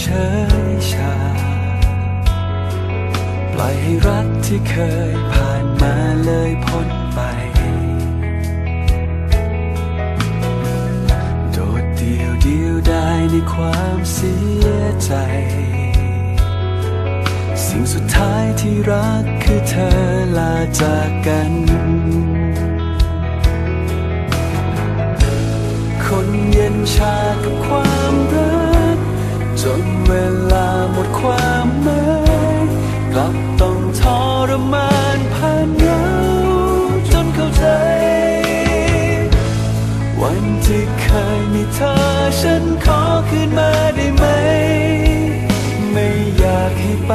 เฉยชา ปล่อยให้รักที่เคยผ่านมาเลยพ้นไป โดดเดียวเดียวได้ในความเสียใจ สิ่งสุดท้ายที่รักคือเธอลาจากกันคนเย็นชากับความรัก จนเวลาหมดความหมายกลับต้องทรมานผ่านเราจนเข้าใจ วันที่เคยมีเธอฉันขอคืนมาได้ไหม ไม่อยากให้ไป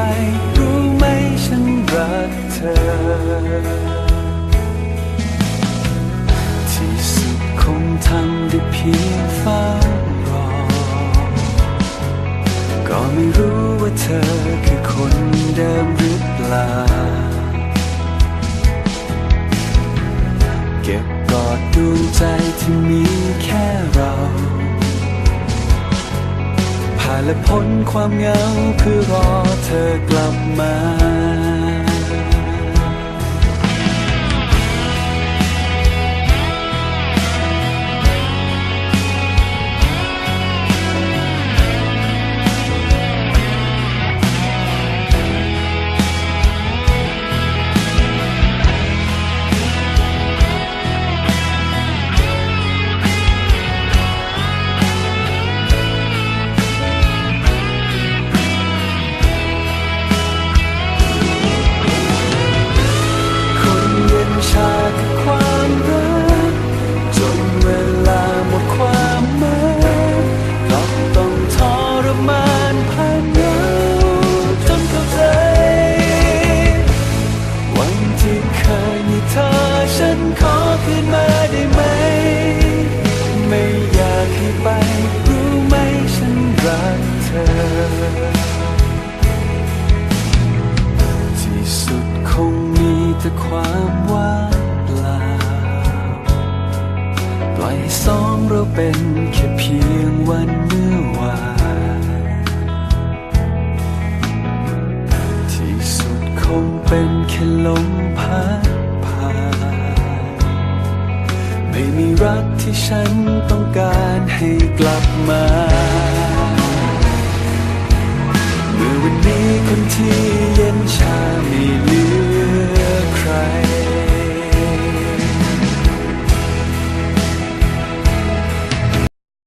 รู้ไหมฉันรักเธอที่สุดคงทำได้เพียงเฝ้า ไม่รู้ว่าเธอคือคนเดิมหรือเปล่า เก็บกอดดวงใจที่มีแค่เรา ผ่านและพ้นความเหงาเพื่อรอเธอกลับมา ความว่างเปล่า ปล่อยให้สองเราเป็นแค่เพียงวันเมื่อวานที่สุดคงเป็นแค่ลมพัดผ่านไม่มีรักที่ฉันต้องการให้กลับมาเมื่อวันนี้คนที่เย็นชา